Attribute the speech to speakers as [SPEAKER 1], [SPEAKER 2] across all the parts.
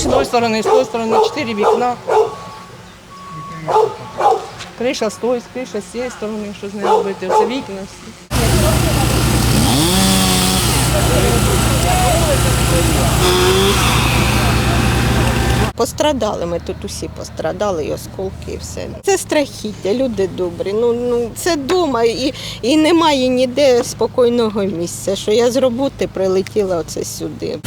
[SPEAKER 1] той сторони, з тої сторони, чотири вікна. Криша з тої, криша з цієї сторони, що з нею робити, це вікна.
[SPEAKER 2] Пострадали, ми тут усі пострадали, і осколки, і все. Це страхіття, люди добрі. Ну, ну це дома і, і немає ніде спокійного місця. Що я з роботи прилетіла оце сюди.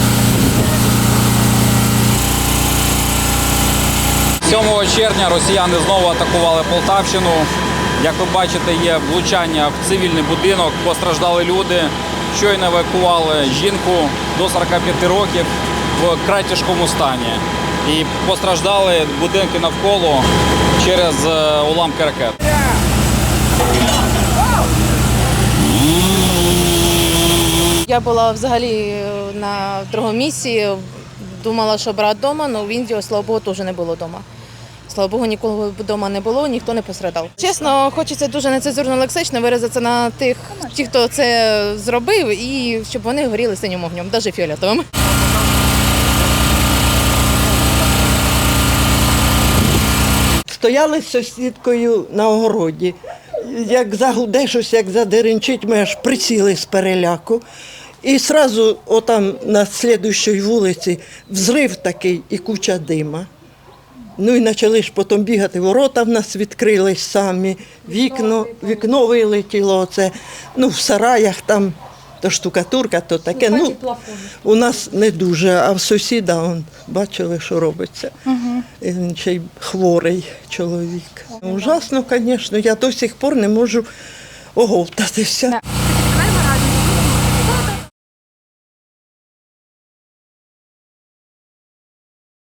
[SPEAKER 3] 7 червня росіяни знову атакували Полтавщину. Як ви бачите, є влучання в цивільний будинок, постраждали люди. Щойно евакували жінку до 45 років в край тяжкому стані. І постраждали будинки навколо через е, уламки ракет.
[SPEAKER 4] Я була взагалі е, на другому місці. Думала, що брат вдома, але в Індії, слава Богу, теж не було вдома. Слава Богу, нікого вдома не було, ніхто не пострадав. Чесно, хочеться дуже нецензурно лексично виразитися на тих, ті, хто це зробив, і щоб вони горіли синім огнем, навіть фіолетовим.
[SPEAKER 5] Стояли з сусідкою на огороді. Як загуде щось, як задеренчить, ми аж присіли з переляку. І одразу отам на слідущій вулиці взрив такий і куча дима. Ну і почали ж потім бігати, ворота в нас відкрились самі, вікно, вікно вилетіло, оце, ну, в сараях там, то штукатурка, то таке. Ну, у нас не дуже, а в сусіда он, бачили, що робиться. І Він ще й хворий чоловік. Ужасно, звісно, я до сих пор не можу оговтатися.